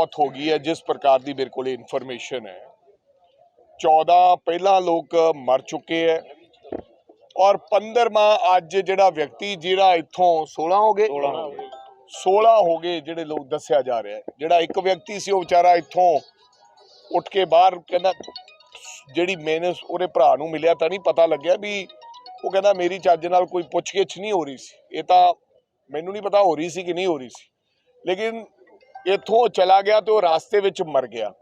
ਮੌਤ ਹੋ ਗਈ ਹੈ ਜਿਸ ਪ੍ਰਕਾਰ ਦੀ ਮੇਰੇ ਕੋਲ ਇਨਫੋਰਮੇਸ਼ਨ ਹੈ। 14 ਪਹਿਲਾਂ ਲੋਕ ਮਰ ਚੁੱਕੇ ਹੈ ਔਰ 15ਵਾਂ ਅੱਜ ਜਿਹੜਾ ਵਿਅਕਤੀ ਜਿਹੜਾ ਇੱਥੋਂ 16 ਹੋ ਗਏ 16 ਹੋ ਗਏ। 16 ਹੋ ਗਏ ਜਿਹੜੇ ਲੋਕ ਦੱਸਿਆ ਜਾ ਰਿਹਾ ਹੈ। ਜਿਹੜਾ ਇੱਕ ਵਿਅਕਤੀ ਸੀ ਉਹ ਵਿਚਾਰਾ ਇੱਥੋਂ ਉੱਠ ਕੇ ਬਾਹਰ ਕਹਿੰਦਾ ਜਿਹੜੀ ਮੈਨੇ ਉਹਦੇ ਭਰਾ ਨੂੰ ਮਿਲਿਆ ਤਾਂ ਨਹੀਂ ਪਤਾ ਲੱਗਿਆ ਵੀ ਉਹ ਕਹਿੰਦਾ ਮੇਰੀ ਚੱਜ ਨਾਲ ਕੋਈ ਪੁੱਛਗਿੱਛ ਨਹੀਂ ਹੋ ਰਹੀ ਸੀ। ਇਹ ਤਾਂ ਮੈਨੂੰ ਨਹੀਂ ਪਤਾ ਹੋ ਰਹੀ ਸੀ ਕਿ ਨਹੀਂ ਹੋ ਰਹੀ ਸੀ। ਲੇਕਿਨ ਇੱਥੋਂ ਚਲਾ ਗਿਆ ਤੇ ਉਹ ਰਾਸਤੇ ਵਿੱਚ ਮਰ ਗਿਆ।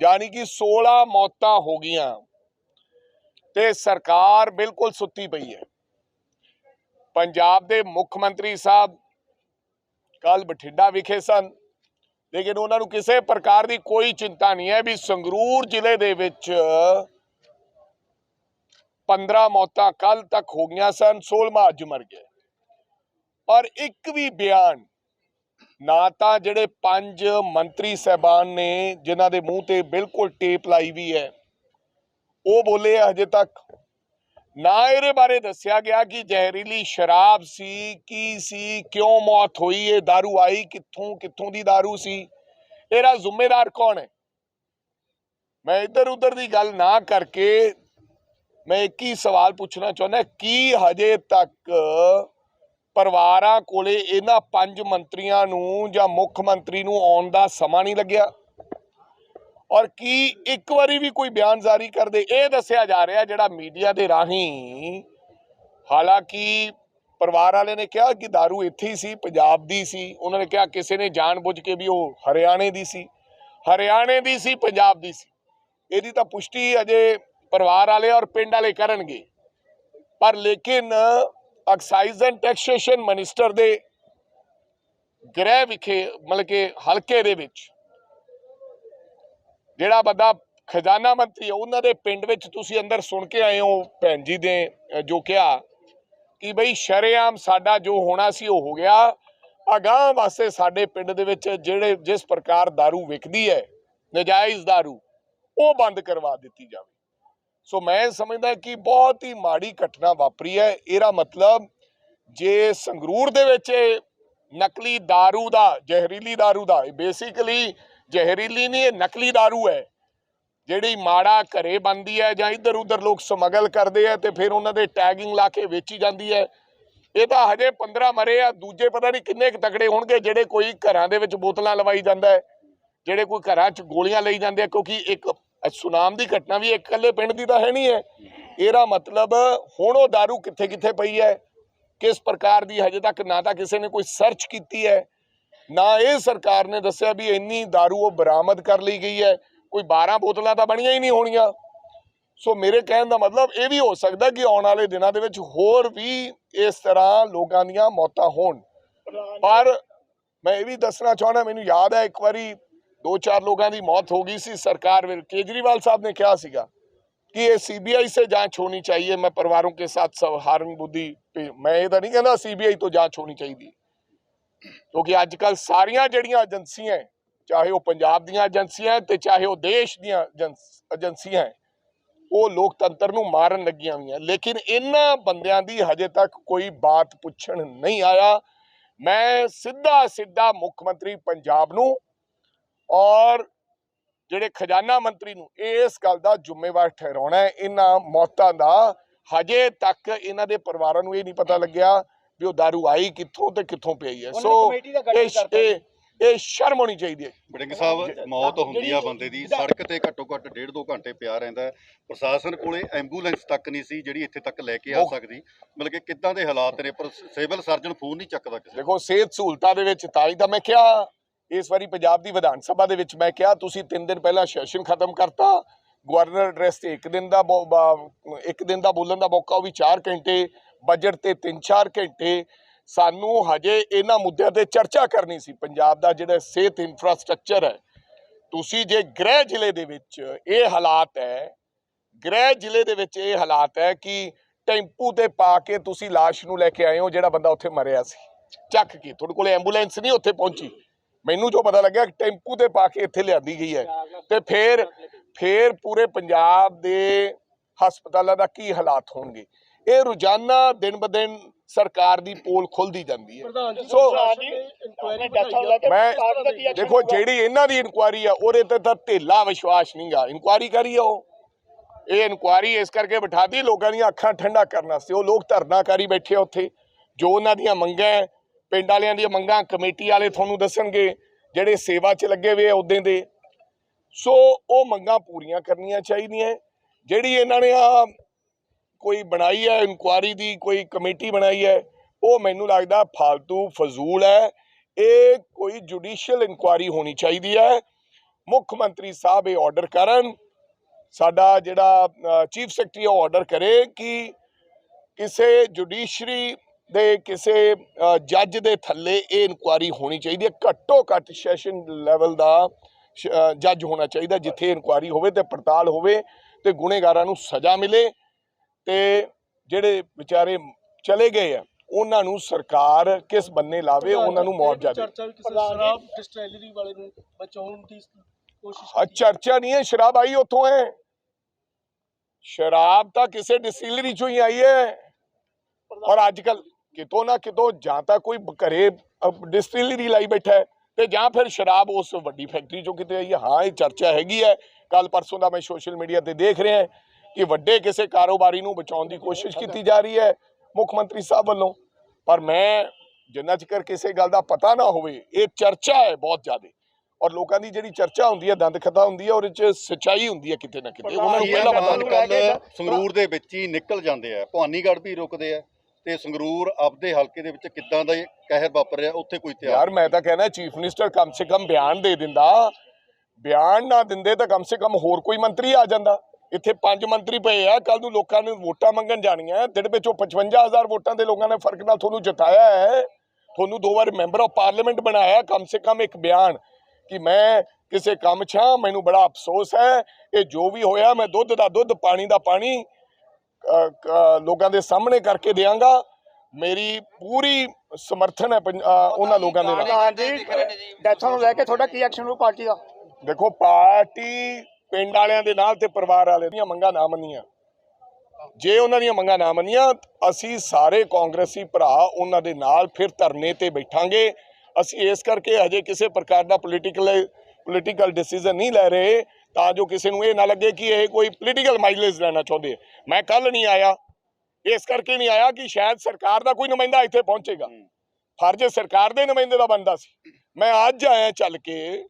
ਯਾਨੀ ਕਿ 16 ਮੌਤਾਂ ਹੋ ਗਈਆਂ ਤੇ ਸਰਕਾਰ ਬਿਲਕੁਲ ਸੁੱਤੀ ਪਈ ਹੈ। ਪੰਜਾਬ ਦੇ ਮੁੱਖ ਮੰਤਰੀ ਸਾਹਿਬ ਕੱਲ ਬਠਿੰਡਾ ਵਿਖੇ ਸਨ, ਲੇਕਿਨ ਉਹਨਾਂ ਨੂੰ ਕਿਸੇ ਪ੍ਰਕਾਰ ਦੀ ਕੋਈ ਚਿੰਤਾ ਨਹੀਂ ਹੈ ਵੀ ਸੰਗਰੂਰ ਜ਼ਿਲ੍ਹੇ ਦੇ ਵਿੱਚ 15 ਮੌਤਾਂ ਕੱਲ ਤੱਕ ਹੋ ਗਈਆਂ ਸਨ 16ਵਾਂ ਅੱਜ ਮਰ ਗਿਆ। ਪਰ ਇੱਕ ਵੀ ਬਿਆਨ ਨਾ ਤਾਂ ਜਿਹੜੇ ਪੰਜ ਮੰਤਰੀ ਸਹਿਬਾਨ ਨੇ ਜਿਨ੍ਹਾਂ ਦੇ ਮੂੰਹ ਤੇ ਬਿਲਕੁਲ ਟੇਪ ਲਾਈ ਵੀ ਹੈ ਉਹ ਬੋਲੇ ਆ ਹਜੇ ਤੱਕ ਨਾ ਇਹਦੇ ਬਾਰੇ ਦੱਸਿਆ ਗਿਆ ਕਿ ਜ਼ਹਿਰੀਲੀ ਸ਼ਰਾਬ ਸੀ ਕੀ ਸੀ ਕਿਉਂ ਮੌਤ ਹੋਈ ਇਹ दारू ਆਈ ਕਿੱਥੋਂ ਕਿੱਥੋਂ ਦੀ दारू ਸੀ ਇਹਦਾ ਜ਼ਿੰਮੇਦਾਰ ਕੌਣ ਹੈ ਮੈਂ ਇੱਧਰ ਉੱਧਰ ਦੀ ਗੱਲ ਨਾ ਕਰਕੇ ਮੈਂ ਇੱਕ ਹੀ ਸਵਾਲ ਪੁੱਛਣਾ ਚਾਹੁੰਦਾ ਕੀ ਹਜੇ ਤੱਕ ਪਰਿਵਾਰਾਂ ਕੋਲੇ ਇਹਨਾਂ ਪੰਜ ਮੰਤਰੀਆਂ ਨੂੰ ਜਾਂ ਮੁੱਖ ਮੰਤਰੀ ਨੂੰ ਆਉਣ ਦਾ ਸਮਾਂ ਨਹੀਂ ਲੱਗਿਆ। ਔਰ ਕੀ ਇੱਕ ਵਾਰੀ ਵੀ ਕੋਈ ਬਿਆਨ ਜਾਰੀ ਕਰਦੇ, ਇਹ ਦੱਸਿਆ ਜਾ ਰਿਹਾ ਜਿਹੜਾ ਮੀਡੀਆ ਦੇ ਰਾਹੀਂ। ਹਾਲਾਂਕਿ ਪਰਿਵਾਰ ਵਾਲੇ ਨੇ ਕਿਹਾ ਕਿ दारू ਇੱਥੇ ਹੀ ਸੀ, ਪੰਜਾਬ ਦੀ ਸੀ। ਉਹਨਾਂ ਨੇ ਕਿਹਾ ਕਿਸੇ ਨੇ ਜਾਣਬੁੱਝ ਕੇ ਵੀ ਉਹ ਹਰਿਆਣੇ ਦੀ ਸੀ। ਹਰਿਆਣੇ ਦੀ ਸੀ, ਪੰਜਾਬ ਦੀ ਸੀ। ਇਹਦੀ ਤਾਂ ਪੁਸ਼ਟੀ ਅਜੇ ਪਰਿਵਾਰ ਵਾਲੇ ਔਰ ਪਿੰਡ ਵਾਲੇ ਕਰਨਗੇ। ਪਰ ਲੇਕਿਨ ਐਕਸਾਈਜ਼ ਐਂਡ ਟੈਕਸੇਸ਼ਨ ਮਿਨਿਸਟਰ ਦੇ ਗ੍ਰਹਿ ਵਿਖੇ ਮਤਲਬ ਕਿ ਹਲਕੇ ਦੇ ਵਿੱਚ ਜਿਹੜਾ ਬੰਦਾ ਖਜ਼ਾਨਾ ਮੰਤਰੀ ਹੈ ਉਹਨਾਂ ਦੇ ਪਿੰਡ ਵਿੱਚ ਤੁਸੀਂ ਅੰਦਰ ਸੁਣ ਕੇ ਆਏ ਹੋ ਭੈਣ ਜੀ ਦੇ ਅ, ਜੋ ਕਿਹਾ ਕਿ ਬਈ ਸ਼ਰੇਆਮ ਸਾਡਾ ਜੋ ਹੋਣਾ ਸੀ ਉਹ ਹੋ ਗਿਆ ਅਗਾਹ ਵਾਸਤੇ ਸਾਡੇ ਪਿੰਡ ਦੇ ਵਿੱਚ ਜਿਹੜੇ ਜਿਸ ਪ੍ਰਕਾਰ दारू ਵਿਕਦੀ ਹੈ ਨਜਾਇਜ਼ दारू ਉਹ ਬੰਦ ਕਰਵਾ ਦਿੱਤੀ ਜਾਵੇ ਸੋ ਮੈਂ ਸਮਝਦਾ ਕਿ ਬਹੁਤ ਹੀ ਮਾੜੀ ਘਟਨਾ ਵਾਪਰੀ ਹੈ ਇਹਦਾ ਮਤਲਬ ਜੇ ਸੰਗਰੂਰ ਦੇ ਵਿੱਚ ਇਹ ਨਕਲੀ दारू ਦਾ ਜ਼ਹਿਰੀਲੀ दारू ਦਾ ਬੇਸਿਕਲੀ ਜ਼ਹਿਰੀਲੀ ਨਹੀਂ ਇਹ ਨਕਲੀ दारू ਹੈ ਜਿਹੜੀ ਮਾੜਾ ਘਰੇ ਬੰਦੀ ਹੈ ਜਾਂ ਇੱਧਰ ਉੱਧਰ ਲੋਕ ਸਮਗਲ ਕਰਦੇ ਆ ਤੇ ਫਿਰ ਉਹਨਾਂ ਦੇ ਟੈਗਿੰਗ ਲਾ ਕੇ ਵੇਚੀ ਜਾਂਦੀ ਹੈ ਇਹ ਤਾਂ ਹਜੇ 15 ਮਰੇ ਆ ਦੂਜੇ ਪਤਾ ਨਹੀਂ ਕਿੰਨੇ ਕੁ ਤਕੜੇ ਹੋਣਗੇ ਜਿਹੜੇ ਕੋਈ ਘਰਾਂ ਦੇ ਵਿੱਚ ਬੋਤਲਾਂ ਲਵਾਈ ਜਾਂਦਾ ਹੈ ਜਿਹੜੇ ਕੋਈ ਘਰਾਂ 'ਚ ਗੋਲੀਆਂ ਲਈ ਜਾਂਦੇ ਆ ਕਿਉਂਕਿ ਇੱਕ ਸੁਨਾਮ ਦੀ ਘਟਨਾ ਵੀ ਇੱਕ ਇਕੱਲੇ ਪਿੰਡ ਦੀ ਤਾਂ ਹੈ ਨਹੀਂ ਹੈ ਇਹਦਾ ਮਤਲਬ ਹੁਣ ਉਹ दारू ਕਿੱਥੇ ਕਿੱਥੇ ਪਈ ਹੈ ਕਿਸ ਪ੍ਰਕਾਰ ਦੀ ਹਜੇ ਤੱਕ ਨਾ ਤਾਂ ਕਿਸੇ ਨੇ ਕੋਈ ਸਰਚ ਕੀਤੀ ਹੈ ਨਾ ਇਹ ਸਰਕਾਰ ਨੇ ਦੱਸਿਆ ਵੀ ਇੰਨੀ दारू ਉਹ ਬਰਾਮਦ ਕਰ ਲਈ ਗਈ ਹੈ ਕੋਈ 12 ਬੋਤਲਾਂ ਤਾਂ ਬਣੀਆਂ ਹੀ ਨਹੀਂ ਹੋਣੀਆਂ ਸੋ ਮੇਰੇ ਕਹਿਣ ਦਾ ਮਤਲਬ ਇਹ ਵੀ ਹੋ ਸਕਦਾ ਕਿ ਆਉਣ ਵਾਲੇ ਦਿਨਾਂ ਦੇ ਵਿੱਚ ਹੋਰ ਵੀ ਇਸ ਤਰ੍ਹਾਂ ਲੋਕਾਂ ਦੀਆਂ ਮੌਤਾਂ ਹੋਣ ਪਰ ਮੈਂ ਇਹ ਵੀ ਦੱਸਣਾ ਚਾਹੁੰਦਾ ਮੈਨੂੰ ਯਾਦ ਹੈ ਇੱਕ ਵਾਰੀ ਦੋ ਚਾਰ ਲੋਕਾਂ ਦੀ ਮੌਤ ਹੋ ਗਈ ਸੀ ਸਰਕਾਰ ਵਿੱਚ ਕੇਜਰੀਵਾਲ ਸਾਹਿਬ ਨੇ ਕਿਹਾ ਸੀਗਾ कि ये सीबीआई से जांच होनी चाहिए मैं परिवारों के साथ सहानुभूति पे मैं ਇਹ ਤਾਂ ਨਹੀਂ ਕਹਿੰਦਾ ਸੀਬੀਆਈ ਤੋਂ ਜਾਂਚ ਹੋਣੀ ਚਾਹੀਦੀ ਕਿਉਂਕਿ ਅੱਜ ਕੱਲ ਸਾਰੀਆਂ ਜਿਹੜੀਆਂ ਏਜੰਸੀਆਂ ਹੈ, ਚਾਹੇ ਉਹ ਪੰਜਾਬ ਦੀਆਂ ਏਜੰਸੀਆਂ ਹੈ ਤੇ ਚਾਹੇ ਉਹ ਦੇਸ਼ ਦੀਆਂ ਏਜੰਸ- ਏਜੰਸੀਆਂ ਹੈ, ਉਹ ਲੋਕਤੰਤਰ ਨੂੰ ਮਾਰਨ ਲੱਗੀਆਂ ਹੋਈਆਂ ਲੇਕਿਨ ਇਹਨਾਂ ਬੰਦਿਆਂ ਦੀ ਹਜੇ ਤੱਕ ਕੋਈ ਬਾਤ ਪੁੱਛਣ ਨਹੀਂ ਆਇਆ ਮੈਂ ਸਿੱਧਾ ਸਿੱਧਾ ਮੁੱਖ ਮੰਤਰੀ ਪੰਜਾਬ ਨੂੰ ਔਰ ਜਿਹੜੇ ਖਜ਼ਾਨਾ ਮੰਤਰੀ ਨੂੰ ਇਸ ਗੱਲ ਦਾ ਜ਼ਿੰਮੇਵਾਰ ਠਹਿਰਾਉਣਾ ਹੈ ਇਹਨਾਂ ਮੌਤਾਂ ਦਾ ਹਜੇ ਤੱਕ ਇਹਨਾਂ ਦੇ ਪਰਿਵਾਰਾਂ ਨੂੰ ਇਹ ਨਹੀਂ ਪਤਾ ਲੱਗਿਆ ਵੀ ਉਹ दारू ਆਈ ਕਿੱਥੋਂ ਤੇ ਕਿੱਥੋਂ ਪਈ ਹੈ ਸੋ ਇਹ ਇਹ ਸ਼ਰਮ ਹੋਣੀ ਚਾਹੀਦੀ ਹੈ ਬੜਿੰਗ ਸਾਹਿਬ ਮੌਤ ਹੁੰਦੀ ਆ ਬੰਦੇ ਦੀ ਸੜਕ ਤੇ ਘੱਟੋ ਘੱਟ ਡੇਢ ਦੋ ਘੰਟੇ ਪਿਆ ਰਹਿੰਦਾ ਹੈ। ਪ੍ਰਸ਼ਾਸਨ ਕੋਲੇ ਐਂਬੂਲੈਂਸ ਤੱਕ ਨਹੀਂ ਸੀ ਜਿਹੜੀ ਇੱਥੇ ਤੱਕ ਲੈ ਕੇ ਆ ਸਕਦੀ ਮਤਲਬ ਕਿ ਕਿੱਦਾਂ ਦੇ ਹਾਲਾਤ ਨੇ ਪਰ ਸਿਵਲ ਸਰਜਨ ਫੋਨ ਨਹੀਂ ਚੱਕਦਾ ਕਿਸੇ। ਦੇਖੋ ਸਿਹਤ ਸਹੂਲਤਾਂ ਦੇ ਵਿੱਚ ਤਾਂ ਹੀ ਤਾਂ ਮੈਂ ਕਿਹਾ ਇਸ ਵਾਰੀ ਪੰਜਾਬ ਦੀ ਵਿਧਾਨ ਸਭਾ ਦੇ ਵਿੱਚ ਮੈਂ ਕਿਹਾ, ਤੁਸੀਂ 3 ਦਿਨ ਪਹਿਲਾਂ ਸੈਸ਼ਨ ਖਤਮ ਕਰਤਾ, ਗਵਰਨਰ ਐਡਰੈਸ ਤੇ 1 ਦਿਨ ਦਾ ਬੋ- ਇੱਕ ਦਿਨ ਦਾ ਬੋਲਣ ਦਾ ਮੌਕਾ, ਉਹ ਵੀ 4 ਘੰਟੇ ਬਜਟ ਤੇ 3-4 ਘੰਟੇ। ਸਾਨੂੰ ਹਜੇ ਇਹਨਾਂ ਮੁੱਦਿਆਂ ਤੇ ਚਰਚਾ ਕਰਨੀ ਸੀ। ਪੰਜਾਬ ਦਾ ਜਿਹੜਾ ਸਿਹਤ ਇਨਫਰਾਸਟ੍ਰਕਚਰ ਹੈ, ਤੁਸੀਂ ਜੇ ਗ੍ਰਹਿ ਜ਼ਿਲ੍ਹੇ ਦੇ ਵਿੱਚ ਇਹ ਹਾਲਾਤ ਹੈ, ਗ੍ਰਹਿ ਜ਼ਿਲ੍ਹੇ ਦੇ ਵਿੱਚ ਇਹ ਹਾਲਾਤ ਹੈ ਕਿ ਟੈਂਪੂ ਤੇ ਪਾ ਕੇ ਤੁਸੀਂ ਲਾਸ਼ ਨੂੰ ਲੈ ਕੇ ਆਏ ਹੋ, ਜਿਹੜਾ ਬੰਦਾ ਉੱਥੇ ਮਰਿਆ ਸੀ। ਚੱਕ ਕੇ, ਤੁਹਾਡੇ ਕੋਲ ਐਂਬੂਲੈਂਸ ਨਹੀਂ ਉੱਥੇ ਪਹੁੰਚੀ। ਮੈਨੂੰ ਜੋ ਪਤਾ ਲੱਗਿਆ ਟੈਂਪੂ ਤੇ ਪਾ ਕੇ ਇੱਥੇ ਲਿਆਂਦੀ ਗਈ ਹੈ। ਤੇ ਫਿਰ ਫਿਰ ਪੂਰੇ ਪੰਜਾਬ ਦੇ ਹਸਪਤਾਲਾਂ ਦਾ ਕੀ ਹਾਲਾਤ ਹੋਣਗੇ? ਇਹ ਰੋਜ਼ਾਨਾ ਦਿਨ ਬ ਦਿਨ ਸਰਕਾਰ ਦੀ ਪੋਲ ਖੁੱਲਦੀ ਜਾਂਦੀ ਹੈ। ਸੋ ਮੈਂ ਦੇਖੋ ਜਿਹੜੀ ਇਹਨਾਂ ਦੀ ਇਨਕੁਆਰੀ ਆ ਉਹਦੇ ਤੇ ਤਾਂ ਢੇਲਾ ਵਿਸ਼ਵਾਸ ਨਹੀਂਗਾ ਇਨਕੁਆਰੀ ਕਰੀ ਆ ਉਹ। ਇਹ ਇਨਕੁਆਰੀ ਇਸ ਕਰਕੇ ਬਿਠਾਦੀ ਲੋਕਾਂ ਦੀਆਂ ਅੱਖਾਂ ਠੰਡਾ ਕਰਨ ਵਾਸਤੇ। ਉਹ ਲੋਕ ਧਰਨਾ ਕਰੀ ਬੈਠੇ ਆ ਉੱਥੇ। ਜੋ ਉਹਨਾਂ ਦੀਆਂ ਮੰਗਾਂ ਹੈ, ਪਿੰਡ ਵਾਲਿਆਂ ਦੀਆਂ ਮੰਗਾਂ ਕਮੇਟੀ ਵਾਲੇ ਤੁਹਾਨੂੰ ਦੱਸਣਗੇ, ਜਿਹੜੇ ਸੇਵਾ 'ਚ ਲੱਗੇ ਹੋਏ ਆ ਉਦੋਂ ਦੇ। ਸੋ ਉਹ ਮੰਗਾਂ ਪੂਰੀਆਂ ਕਰਨੀਆਂ ਚਾਹੀਦੀਆਂ। ਜਿਹੜੀ ਇਹਨਾਂ ਨੇ ਆ ਕੋਈ ਬਣਾਈ ਹੈ, ਇਨਕੁਆਰੀ ਦੀ ਕੋਈ ਕਮੇਟੀ ਬਣਾਈ ਹੈ, ਉਹ ਮੈਨੂੰ ਲੱਗਦਾ ਫालतू ਫਜ਼ੂਲ ਹੈ। ਇਹ ਕੋਈ ਜੁਡੀਸ਼ੀਅਲ ਇਨਕੁਆਰੀ ਹੋਣੀ ਚਾਹੀਦੀ ਹੈ। ਮੁੱਖ ਮੰਤਰੀ ਸਾਹਿਬ ਇਹ ਆਰਡਰ ਕਰਨ। ਸਾਡਾ ਜਿਹੜਾ ਚੀਫ ਸੈਕਟਰੀ ਉਹ ਆਰਡਰ ਕਰੇ ਕਿ ਕਿਸੇ ਜੁਡੀਸ਼ਰੀ ਦੇ ਕਿਸੇ ਜੱਜ ਦੇ ਥੱਲੇ ਇਹ ਇਨਕੁਆਰੀ ਹੋਣੀ ਚਾਹੀਦੀ ਹੈ। ਘੱਟੋ ਘੱਟ ਸੈਸ਼ਨ ਲੈਵਲ ਦਾ ਜੱਜ ਹੋਣਾ ਚਾਹੀਦਾ ਜਿੱਥੇ ਇਨਕੁਆਰੀ ਹੋਵੇ ਤੇ ਪੜਤਾਲ ਹੋਵੇ ਤੇ ਗੁਨੇਗਾਰਾਂ ਨੂੰ ਸਜ਼ਾ ਮਿਲੇ ਤੇ ਜਿਹੜੇ ਵਿਚਾਰੇ ਚਲੇ ਗਏ ਆ ਉਹਨਾਂ ਨੂੰ ਸਰਕਾਰ ਕਿਸ ਬੰਨੇ ਲਾਵੇ ਉਹਨਾਂ ਨੂੰ ਮੁਆਵਜ਼ਾ ਦੇ। ਸ਼ਰਾਬ ਡਿਸਟਿਲਰੀ ਵਾਲੇ ਨੂੰ ਬਚਾਉਣ ਦੀ ਕੋਸ਼ਿਸ਼ ਆ ਚਰਚਾ ਨਹੀਂ ਹੈ ਸ਼ਰਾਬ ਆਈ ਉੱਥੋਂ ਹੈ। ਸ਼ਰਾਬ ਤਾਂ ਕਿਸੇ ਡਿਸਟਿਲਰੀ ਚੋਂ ਹੀ ਆਈ ਹੈ। ਔਰ ਅੱਜ ਕੱਲ ਕਿਤੋਂ ਨਾ ਕਿਤੋਂ ਜਾਂ ਤਾਂ ਕੋਈ ਘਰੇ ਡਿਸਟਿਲਰੀ ਲਾਈ ਬੈਠਾ ਹੈ ਤੇ ਜਾਂ ਫਿਰ ਸ਼ਰਾਬ ਉਸ ਵੱਡੀ ਫੈਕਟਰੀ ਚੋਂ ਕਿਤੇ ਆਈ ਹੈ। ਹਾਂ ਇਹ ਚਰਚਾ ਹੈਗੀ ਹੈ। ਕੱਲ ਪਰਸੋਂ ਦਾ ਮੈਂ ਸੋਸ਼ਲ ਮੀਡੀਆ ਤੇ ਦੇਖ ਰਿਹਾ ਕਿ ਵੱਡੇ ਕਿਸੇ ਕਾਰੋਬਾਰੀ ਨੂੰ ਬਚਾਉਣ ਦੀ ਕੋਸ਼ਿਸ਼ ਕੀਤੀ ਜਾ ਰਹੀ ਹੈ ਮੁੱਖ ਮੰਤਰੀ ਸਾਹਿਬ ਵੱਲੋਂ। ਪਰ ਮੈਂ ਜਿੰਨਾ ਚਿਰ ਕਿਸੇ ਗੱਲ ਦਾ ਪਤਾ ਨਾ ਹੋਵੇ ਇਹ ਚਰਚਾ ਹੈ ਬਹੁਤ ਜ਼ਿਆਦਾ। ਔਰ ਲੋਕਾਂ ਦੀ ਜਿਹੜੀ ਚਰਚਾ ਹੁੰਦੀ ਹੈ ਦੰਦ ਖਤਾ ਹੁੰਦੀ ਹੈ ਉਹਦੇ ਚ ਸੱਚਾਈ ਹੁੰਦੀ ਹੈ ਕਿਤੇ ਨਾ ਕਿਤੇ। ਉਹਨਾਂ ਨੂੰ ਪਹਿਲਾਂ ਪਤਾ ਕੱਲ ਸੰਗਰੂਰ ਦੇ ਵਿੱਚ ਹੀ ਨਿਕਲ ਜਾਂਦੇ ਆ। ਭਵਾਨੀਗੜ੍ਹ ਵੀ ਰੁਕਦੇ ਆ। ਤੇ ਸੰਗਰੂਰ ਆਪਦੇ ਹਲਕੇ ਦੇ ਵਿੱਚ ਕਿੱਦਾਂ ਦਾ ਕਹਿਰ ਵਾਪਰ ਰਿਹਾ, ਉੱਥੇ ਕੋਈ ਤਿਆਰ ਯਾਰ, ਮੈਂ ਤਾਂ ਕਹਿੰਦਾ ਚੀਫ ਮਿਨਿਸਟਰ ਕਮ ਸੇ ਕਮ ਬਿਆਨ ਦੇ ਦਿੰਦਾ। ਬਿਆਨ ਨਾ ਦਿੰਦੇ ਤਾਂ ਕਮ ਸੇ ਕਮ ਹੋਰ ਕੋਈ ਮੰਤਰੀ ਆ ਜਾਂਦਾ। ਇੱਥੇ ਪੰਜ ਮੰਤਰੀ ਪਏ ਆ ਕੱਲ ਨੂੰ ਲੋਕਾਂ ਨੇ ਵੋਟਾਂ ਮੰਗਣ ਜਾਣੀਆਂ ਦਿਨ ਵਿੱਚੋਂ 55000 ਵੋਟਾਂ ਦੇ ਲੋਕਾਂ ਨੇ ਫ਼ਰਕ ਨਾਲ ਤੁਹਾਨੂੰ ਜਿਤਾਇਆ ਹੈ। ਤੁਹਾਨੂੰ ਦੋ ਵਾਰ ਮੈਂਬਰ ਆਫ ਪਾਰਲੀਮੈਂਟ ਬਣਾਇਆ ਕਮ ਸੇ ਕਮ ਇੱਕ ਬਿਆਨ। ਕਿ ਮੈਂ ਕਿਸੇ ਕੰਮ 'ਚ ਮੈਨੂੰ ਬੜਾ ਅਫਸੋਸ ਹੈ। ਇਹ ਜੋ ਵੀ ਹੋਇਆ, ਮੈਂ ਦੁੱਧ ਦਾ ਦੁੱਧ, ਪਾਣੀ ਦਾ ਪਾਣੀ ਲੋਕਾਂ ਦੇ ਸਾਹਮਣੇ ਕਰਕੇ ਦਿਆਂਗਾ। ਮੇਰੀ ਪੂਰੀ ਸਮਰਥਨ ਹੈ ਉਹਨਾਂ ਲੋਕਾਂ ਦੇ ਨਾਲ। ਪ੍ਰਧਾਨ ਜੀ ਡੈਥਾਂ ਨੂੰ ਲੈ ਕੇ ਤੁਹਾਡਾ ਕੀ ਐਕਸ਼ਨ ਹੋਊ ਪਾਰਟੀ ਦਾ? ਦੇਖੋ ਪਾਰਟੀ ਪਿੰਡ ਵਾਲਿਆਂ ਦੇ ਨਾਲ ਤੇ ਪਰਿਵਾਰ ਵਾਲਿਆਂ ਦੀਆਂ ਮੰਗਾਂ ਨਾ ਮੰਨੀਆਂ। ਜੇ ਉਹਨਾਂ ਦੀਆਂ ਮੰਗਾਂ ਨਾ ਮੰਨੀਆਂ ਅਸੀਂ ਸਾਰੇ ਕਾਂਗਰਸੀ ਭਰਾ ਉਹਨਾਂ ਦੇ ਨਾਲ ਫਿਰ ਧਰਨੇ ਤੇ ਬੈਠਾਂਗੇ। ਅਸੀਂ ਇਸ ਕਰਕੇ ਹਜੇ ਕਿਸੇ ਪ੍ਰਕਾਰ ਦਾ ਪੋਲੀਟੀਕਲ ਪੋਲੀਟੀਕਲ ਡਿਸੀਜਨ ਨਹੀਂ ਲੈ ਰਹੇ। ਤਾਂ ਜੋ ਕਿਸੇ ਨੂੰ ਇਹ ਨਾ ਲੱਗੇ ਕਿ ਇਹ ਕੋਈ ਪੋਲੀਟੀਕਲ ਮਾਈਲੇਜ ਲੈਣਾ ਚਾਹੁੰਦੇ। ਮੈਂ ਕੱਲ ਨਹੀਂ ਆਇਆ। ਇਸ ਕਰਕੇ ਨਹੀਂ ਆਇਆ ਕਿ ਸ਼ਾਇਦ ਸਰਕਾਰ ਦਾ ਕੋਈ ਨੁਮਾਇੰਦਾ ਇੱਥੇ ਪਹੁੰਚੇਗਾ। ਫਰਜ਼ ਸਰਕਾਰ ਦੇ ਨੁਮਾਇੰਦੇ ਦਾ ਬਣਦਾ ਸੀ। ਮੈਂ ਅੱਜ ਆਇਆ ਚੱਲ ਕੇ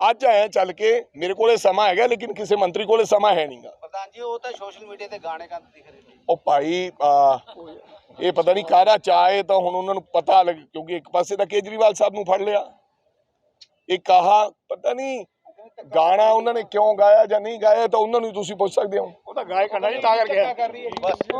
ਅੱਜ ਆਇਆ ਚੱਲ ਕੇ ਮੇਰੇ ਕੋਲੇ ਸਮਾਂ ਹੈਗਾ ਲੇਕਿਨ ਕਿਸੇ ਮੰਤਰੀ ਕੋਲੇ ਸਮਾਂ ਹੈ ਨਹੀਂਗਾ। ਪ੍ਰਧਾਨ ਜੀ ਉਹ ਤਾਂ ਸੋਸ਼ਲ ਮੀਡੀਆ ਤੇ ਗਾਣੇ ਗਾਉਂਦੇ ਦਿਖ ਰਹੇ ਨੇ। ਉਹ ਭਾਈ ਇਹ ਪਤਾ ਨਹੀਂ ਕਾਹਦਾ ਚਾਹੇ ਤਾਂ ਹੁਣ ਉਹਨਾਂ ਨੂੰ ਪਤਾ ਲੱਗ ਕਿਉਂਕਿ ਇੱਕ ਪਾਸੇ ਤਾਂ ਕੇਜਰੀਵਾਲ ਸਾਹਿਬ ਨੂੰ ਫੜ ਲਿਆ। ਇੱਕ ਆਹ ਪਤਾ ਨਹੀਂ ਗਾਣਾ ਉਹਨਾਂ ਨੇ ਕਿਉਂ ਗਾਇਆ ਜਾਂ ਨਹੀਂ ਗਾਇਆ ਤਾਂ ਉਹਨਾਂ ਨੂੰ ਤੁਸੀਂ ਪੁੱਛ ਸਕਦੇ ਹੋ। ਉਹ ਤਾਂ ਗਾਇਕ ਖੜਾ ਜੀ ਤਾਂ ਕਰਕੇ